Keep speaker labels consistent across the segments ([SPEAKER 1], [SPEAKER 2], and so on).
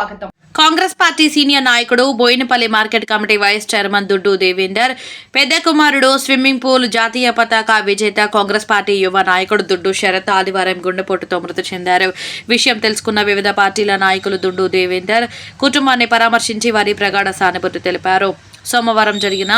[SPEAKER 1] స్వాగతం.
[SPEAKER 2] Congress party senior నాయకుడు Boinapalli market committee vice chairman Duddu Devender పెద్ద కుమారుడు స్విమ్మింగ్ పూల్ జాతీయ పతాక విజేత కాంగ్రెస్ పార్టీ యువ నాయకుడు దుడ్డు శరత్ ఆదివారం గుండెపోటుతో మృతి చెందారు. విషయం తెలుసుకున్న వివిధ పార్టీల నాయకులు దుడ్డు దేవేందర్ కుటుంబాన్ని పరామర్శించి వారి ప్రగాఢ సానుభూతి తెలిపారు. సోమవారం జరిగిన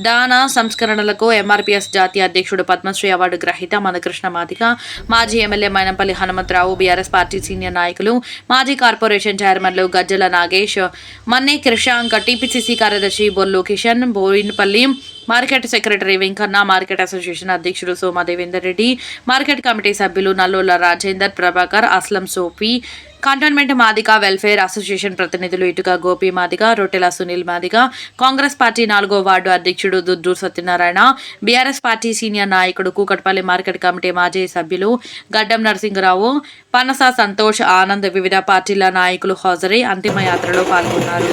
[SPEAKER 2] దానా సంస్కరణలకు ఎంఆర్పీఎస్ జాతీయ అధ్యక్షుడు పద్మశ్రీ అవార్డు గ్రహీత మందకృష్ణ మాదిక మాజీ MLA Mynampalli Hanumantharao BRS party senior నాయకులు మాజీ కార్పొరేషన్ చైర్మన్లు గజ్జల నాగేష్ మన్నే కృషాంక టీపీసీసీ కార్యదర్శి Bollu Kishan Boinapalli market secretary Venkanna market association అధ్యక్షుడు సోమా దేవేందర్ రెడ్డి మార్కెట్ కమిటీ సభ్యులు Nallola Rajender Prabhakar Aslam Sofi cantonment Madiga welfare association ప్రతినిధులు ఇటుక గోపి మాదిగ రొట్టెల సునీల్ మాదిగ కాంగ్రెస్ పార్టీ నాలుగో వార్డు అధ్యక్షుడు Duddu Satyanarayana BRS party senior నాయకుడు కూకట్పల్లి మార్కెట్ కమిటీ మాజీ సభ్యులు గడ్డం నరసింహరావు పనస సంతోష్ ఆనంద్ వివిధ పార్టీల నాయకులు హాజరై అంతిమ యాత్రలో పాల్గొన్నారు.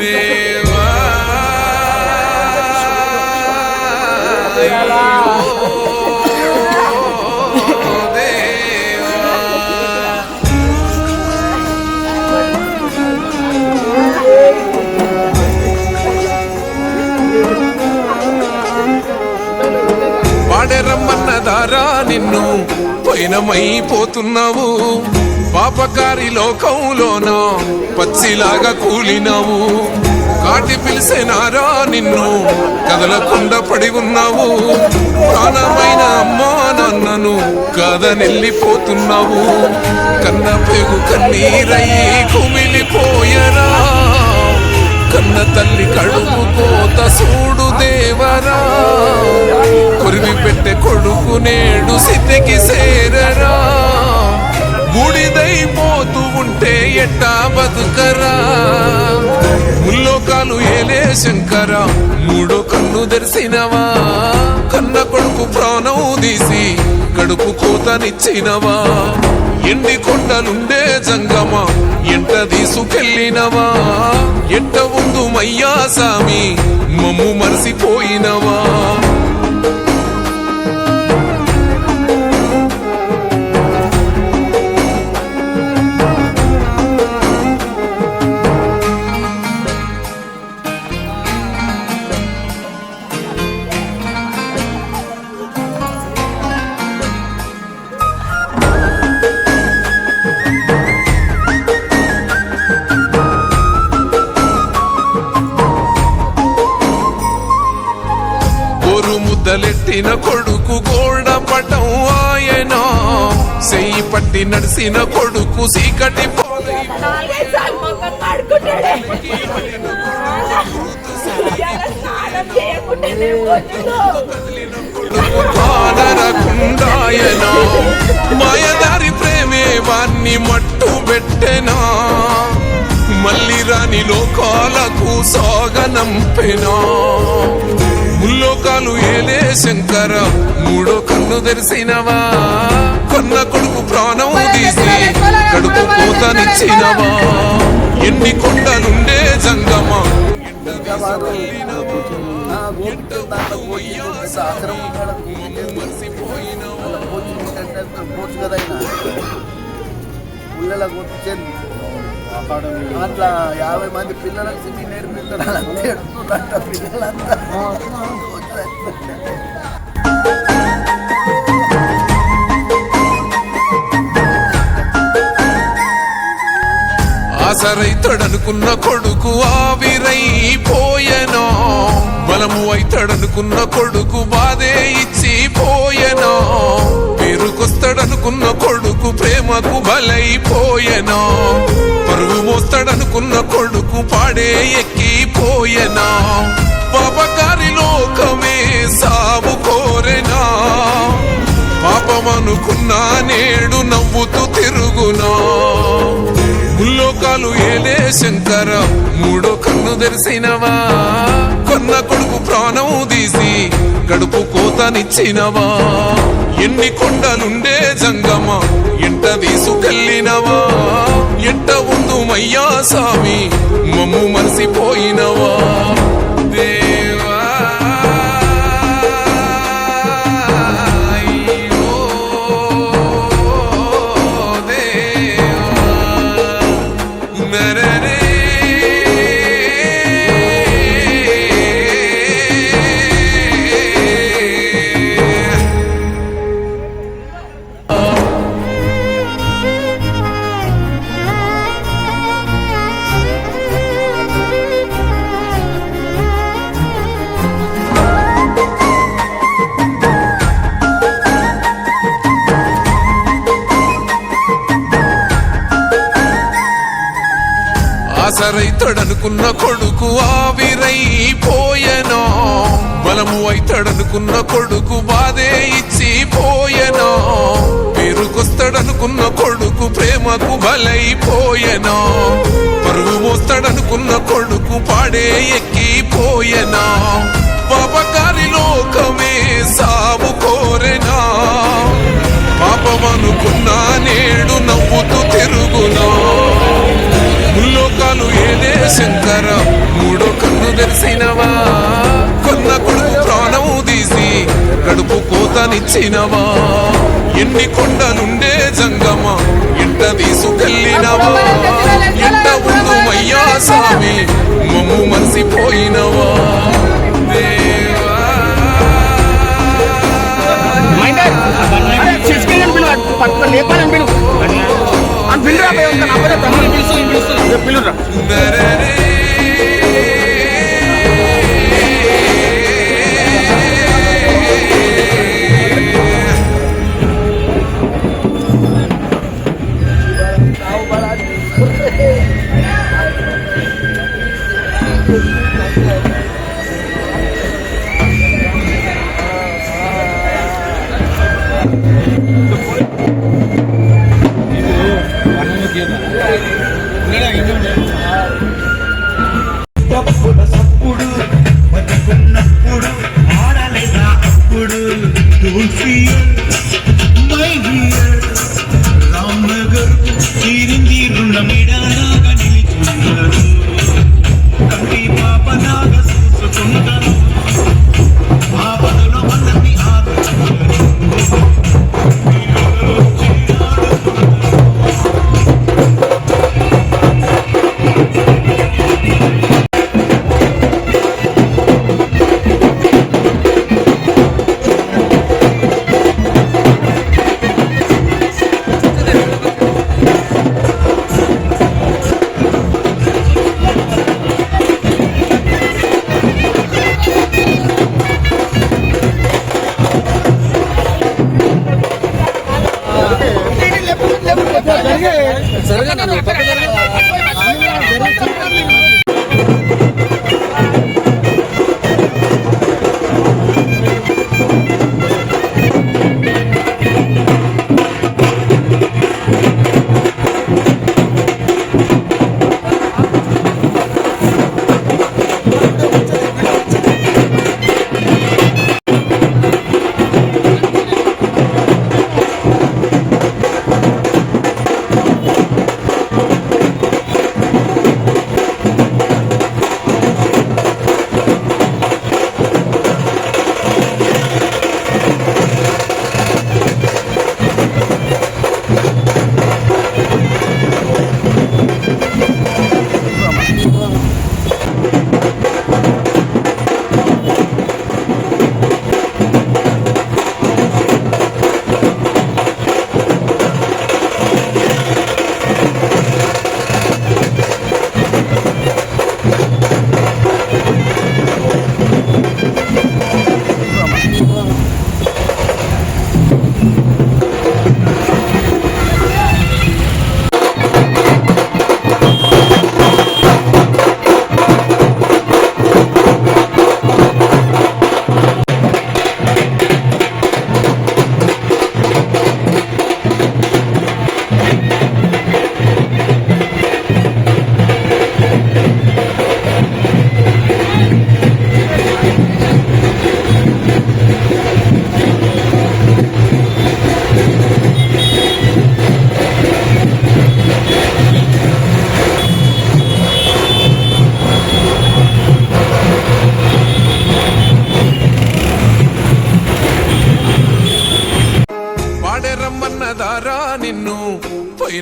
[SPEAKER 3] దేవా వాడెరమ్మన్నదారా నిన్ను పయనమైపోతున్నావు పాపకారి లోకంలోన పచ్చిలాగా కూలినావు. దాటి పిలిసేనారా నిన్ను? కదలకుండా పడి ఉన్నావు. ప్రాణమైన అమ్మా నాన్నను కదనెళ్ళిపోతున్నావు కన్న పెగు కన్నీరయ్యి కుమిలిపోయరా. కన్న తల్లి కడుపు కోత సూడు దేవరా. కొరివి పెట్టె కొడుకు నేడు సిద్ధికి సేరరా బూడిదైపోతూ ఉంటే ఎట్టా బతుకరా. శంకర మూడో కన్ను తెరిసినవా కన్న కొడుకు ప్రాణం తీసి కడుపు కోతనిచ్చినవా? ఎండి కొండలుండే జంగమా ఎంట తీసుకెళ్ళినవా? ఎంట ఉందు మయ్యా సామి మమ్ము మరిసిపోయినవా? గోడ పటం ఆయన. సెయ్యి పట్టి నడిసిన కొడుకు సీకటి పాడరకుండాయన మాయదారి ప్రేమే వాణ్ణి మట్టు పెట్టెనా? మళ్ళీ రాని లోకాలకు సాగనంపెనా? ముల్లోకాలు ఏలే శంకర. మూడో కన్ను తెరిసినవా కొన్న కొడుకు ప్రాణం తీసి కడుపు కోతనిచ్చినవా ఎన్ని కొండలుండే జంగమా?
[SPEAKER 4] పిల్లల గుర్తించింది అట్లా యాభై మంది పిల్లలకు సింగింగ్ నేర్పిస్తారు అంతే పిల్లలంతా.
[SPEAKER 3] ఆసరైతడనుకున్న కొడుకు ఆవిరైపోయెనో? బలము అయితడనుకున్న కొడుకు బాధే ఇచ్చి పోయెనో పేరుకొస్తాడనుకున్న కొడుకు ప్రేమకు బలైపోయెనో? పరుగు మోస్తాడనుకున్న కొడుకు పాడే ఎక్కిపోయెనా? పాపకారి లోకమే సాగు కోరెనా? పాపమనుకున్నా నేడు నవ్వుతూ తిరుగునా? ముల్లోకాలు ఏలే శంకర మూడు కన్ను తెరిసినవా? కొన్న కొడుకు ప్రాణం తీసి కడుపు కోతనిచ్చినవా? ఎన్ని కొండలుండే జంగమ? ఎంట తీసుకెళ్ళినవా? ఎంట ఉందు మయ్యా సామి మమ్ము మరిసిపోయినవా? బాసరైతడనుకున్న కొడుకు ఆవిరైపోయెనో. బలము అయితడనుకున్న కొడుకు బాధే ఇచ్చి పోయెనో. పేరుకొస్తాడనుకున్న కొడుకు ప్రేమకు బలైపోయెనో. పరువు మోస్తాడనుకున్న కొడుకు పాడే ఎక్కిపోయెనా. శంకర మూడో కన్ను తెరిసినవా? కొన్న కొడుకు ప్రాణము తీసి కడుపు కోతనిచ్చినవా? ఎన్ని కొండలుండే జంగమ ఎంట తీసుకెళ్ళినవా? ఎంట ఉండు మయ్యా స్వామి మమ్ము మరిసిపోయినవా? దేవా.
[SPEAKER 1] చేసుకెళ్ళని పిలువ పట్టుకొని లేపాలని పిలువు. అని పిలురా పిలురా
[SPEAKER 3] Yeah.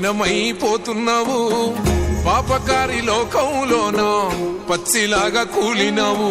[SPEAKER 3] లీనమైపోతున్నావు పాపకారి లోకంలోన పచ్చిలాగా కూలినావు.